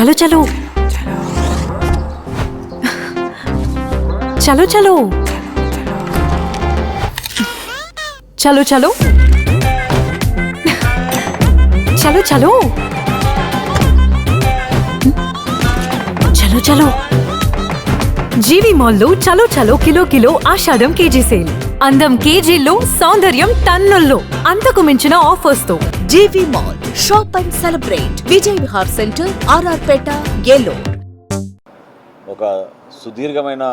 చలో చలో. చలో చలో. చలో చలో. చలో చలో. చలో చలో. జీవి మాల్లో చలో చలో kilo kilo Ashadham KG sale. అందం కేజీల్లో సౌందర్యం టన్నుల్లో. అంతకు మించిన ఆఫర్స్తో GV mall shop and celebrate Vijay Vihar centre RR Peta Eluru ఒక సుదీర్ఘమైన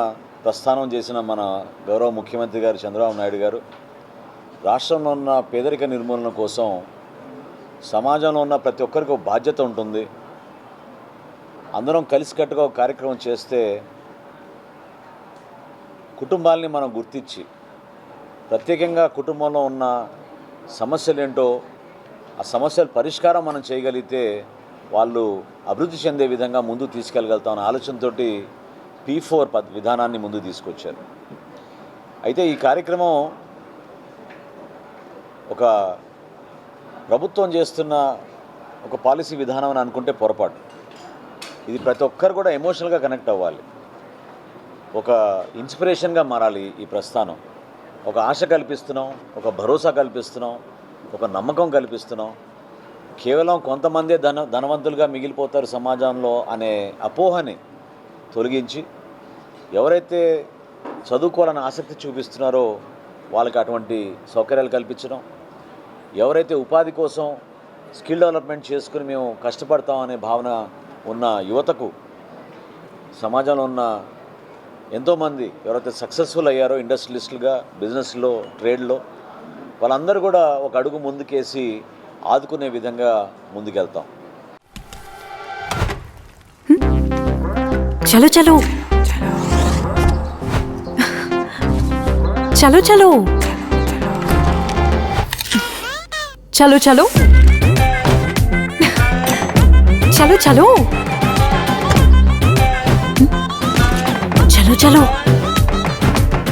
ప్రస్థానం చేసిన మన గౌరవ ముఖ్యమంత్రి గారు చంద్రబాబు నాయుడు గారు రాష్ట్రంలో ఉన్న పేదరిక నిర్మూలన కోసం సమాజంలో ఉన్న ప్రతి ఒక్కరికి ఒక బాధ్యత ఉంటుంది. అందరం కలిసికట్టుగా ఒక కార్యక్రమం చేస్తే కుటుంబాలని మనం గుర్తించి ప్రత్యేకంగా కుటుంబంలో ఉన్న సమస్యలు ఏంటో ఆ సమస్యల పరిష్కారం మనం చేయగలిగితే వాళ్ళు అభివృద్ధి చెందే విధంగా ముందు తీసుకెళ్ళగలుగుతాం అనే ఆలోచనతోటి పీ ఫోర్ పద్ విధానాన్ని ముందు తీసుకొచ్చారు. అయితే ఈ కార్యక్రమం ఒక ప్రభుత్వం చేస్తున్న ఒక పాలసీ విధానం అని అనుకుంటే పొరపాటు. ఇది ప్రతి ఒక్కరు కూడా ఎమోషనల్గా కనెక్ట్ అవ్వాలి. ఒక ఇన్స్పిరేషన్గా మారాలి ఈ ప్రస్థానం. ఒక ఆశ కల్పిస్తున్నాం ఒక భరోసా కల్పిస్తున్నాం ఒక నమ్మకం కల్పిస్తున్నాం. కేవలం కొంతమందే ధన ధనవంతులుగా మిగిలిపోతారు సమాజంలో అనే అపోహని తొలగించి ఎవరైతే చదువుకోవాలని ఆసక్తి చూపిస్తున్నారో వాళ్ళకి అటువంటి సౌకర్యాలు కల్పించడం ఎవరైతే ఉపాధి కోసం స్కిల్ డెవలప్మెంట్ చేసుకుని మేము కష్టపడతాం అనే భావన ఉన్న యువతకు సమాజంలో ఉన్న ఎంతోమంది ఎవరైతే సక్సెస్ఫుల్ అయ్యారో ఇండస్ట్రియలిస్టులుగా బిజినెస్లో ట్రేడ్లో వాళ్ళందరూ కూడా ఒక అడుగు ముందుకేసి ఆదుకునే విధంగా ముందుకెళ్తాం. చలో చలో. చలో చలో. చలో చలో. చలో చలో. చలో చలో.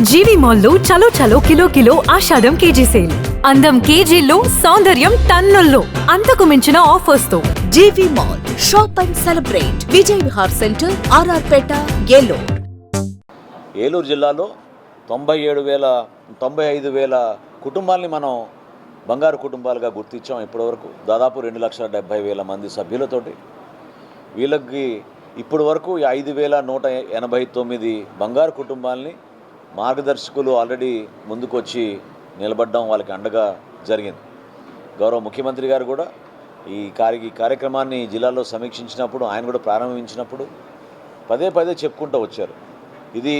జీవి మాల్లో చలో చలో కిలో కిలో ఆషాఢం కేజీ సేల్. అందం కేజీల్లో సౌందర్యం టన్నుల్లో. అంతకు మించిన ఆఫర్స్తో GV mall shop and celebrate Vijay Vihar centre RR Peta Eluru. Eluru జిల్లాలో తొంభై ఏడు వేల తొంభై ఐదు వేల కుటుంబాల్ని మనం బంగారు కుటుంబాలుగా గుర్తించాం ఇప్పటివరకు. దాదాపు రెండు లక్షల డెబ్భై వేల మంది సభ్యులతోటి. వీళ్ళకి ఇప్పటి వరకు ఈ ఐదు వేల నూట ఎనభై తొమ్మిది బంగారు కుటుంబాలని మార్గదర్శకులు ఆల్రెడీ ముందుకొచ్చి నిలబడడం వాళ్ళకి అండగా జరిగింది. గౌరవ ముఖ్యమంత్రి గారు కూడా ఈ కార్య ఈ కార్యక్రమాన్ని జిల్లాలో సమీక్షించినప్పుడు ఆయన కూడా ప్రారంభించినప్పుడు పదే పదే చెప్పుకుంటూ వచ్చారు. ఇది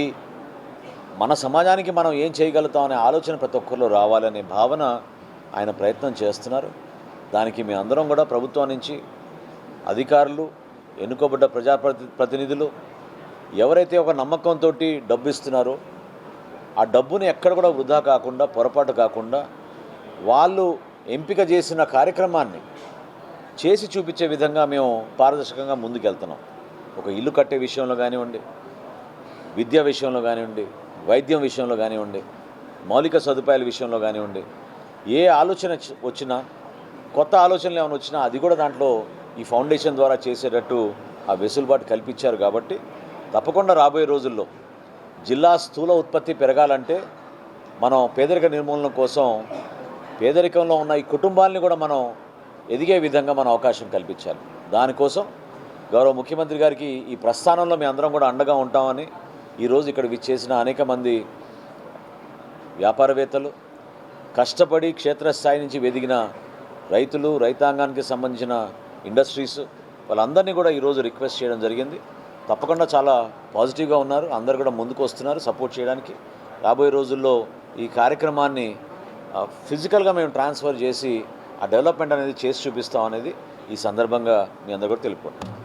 మన సమాజానికి మనం ఏం చేయగలుగుతాం అనే ఆలోచన ప్రతి ఒక్కరిలో రావాలనే భావన ఆయన ప్రయత్నం చేస్తున్నారు. దానికి మీ అందరం కూడా ప్రభుత్వం నుంచి అధికారులు ఎన్నుకోబడ్డ ప్రజాప్రతి ప్రతినిధులు ఎవరైతే ఒక నమ్మకంతో డబ్బు ఇస్తున్నారో ఆ డబ్బుని ఎక్కడ కూడా వృధా కాకుండా పొరపాటు కాకుండా వాళ్ళు ఎంపిక చేసిన కార్యక్రమాన్ని చేసి చూపించే విధంగా మేము పారదర్శకంగా ముందుకెళ్తున్నాం. ఒక ఇల్లు కట్టే విషయంలో కానివ్వండి విద్యా విషయంలో కానివ్వండి వైద్యం విషయంలో కానివ్వండి మౌలిక సదుపాయాల విషయంలో కానివ్వండి ఏ ఆలోచన వచ్చినా కొత్త ఆలోచనలు ఏమైనా వచ్చినా అది కూడా దాంట్లో ఈ ఫౌండేషన్ ద్వారా చేసేటట్టు ఆ వెసులుబాటు కల్పించారు కాబట్టి తప్పకుండా రాబోయే రోజుల్లో జిల్లా స్థూల ఉత్పత్తి పెరగాలంటే మనం పేదరిక నిర్మూలన కోసం పేదరికంలో ఉన్న ఈ కుటుంబాలని కూడా మనం ఎదిగే విధంగా మనం అవకాశం కల్పించాలి. దానికోసం గౌరవ ముఖ్యమంత్రి గారికి ఈ ప్రస్థానంలో మీ అందరం కూడా అండగా ఉంటామని ఈరోజు ఇక్కడ విచ్చేసిన అనేక మంది వ్యాపారవేత్తలు కష్టపడి క్షేత్రస్థాయి నుంచి వెదిగిన రైతులు రైతాంగానికి సంబంధించిన ఇండస్ట్రీస్ వాళ్ళందరినీ కూడా ఈరోజు రిక్వెస్ట్ చేయడం జరిగింది. తప్పకుండా చాలా పాజిటివ్గా ఉన్నారు. అందరు కూడా ముందుకు వస్తున్నారు సపోర్ట్ చేయడానికి. రాబోయే రోజుల్లో ఈ కార్యక్రమాన్ని ఫిజికల్గా మేము ట్రాన్స్ఫర్ చేసి ఆ డెవలప్మెంట్ అనేది చేసి చూపిస్తాం అనేది ఈ సందర్భంగా మీ అందరు కూడా తెలుపుకుంటాం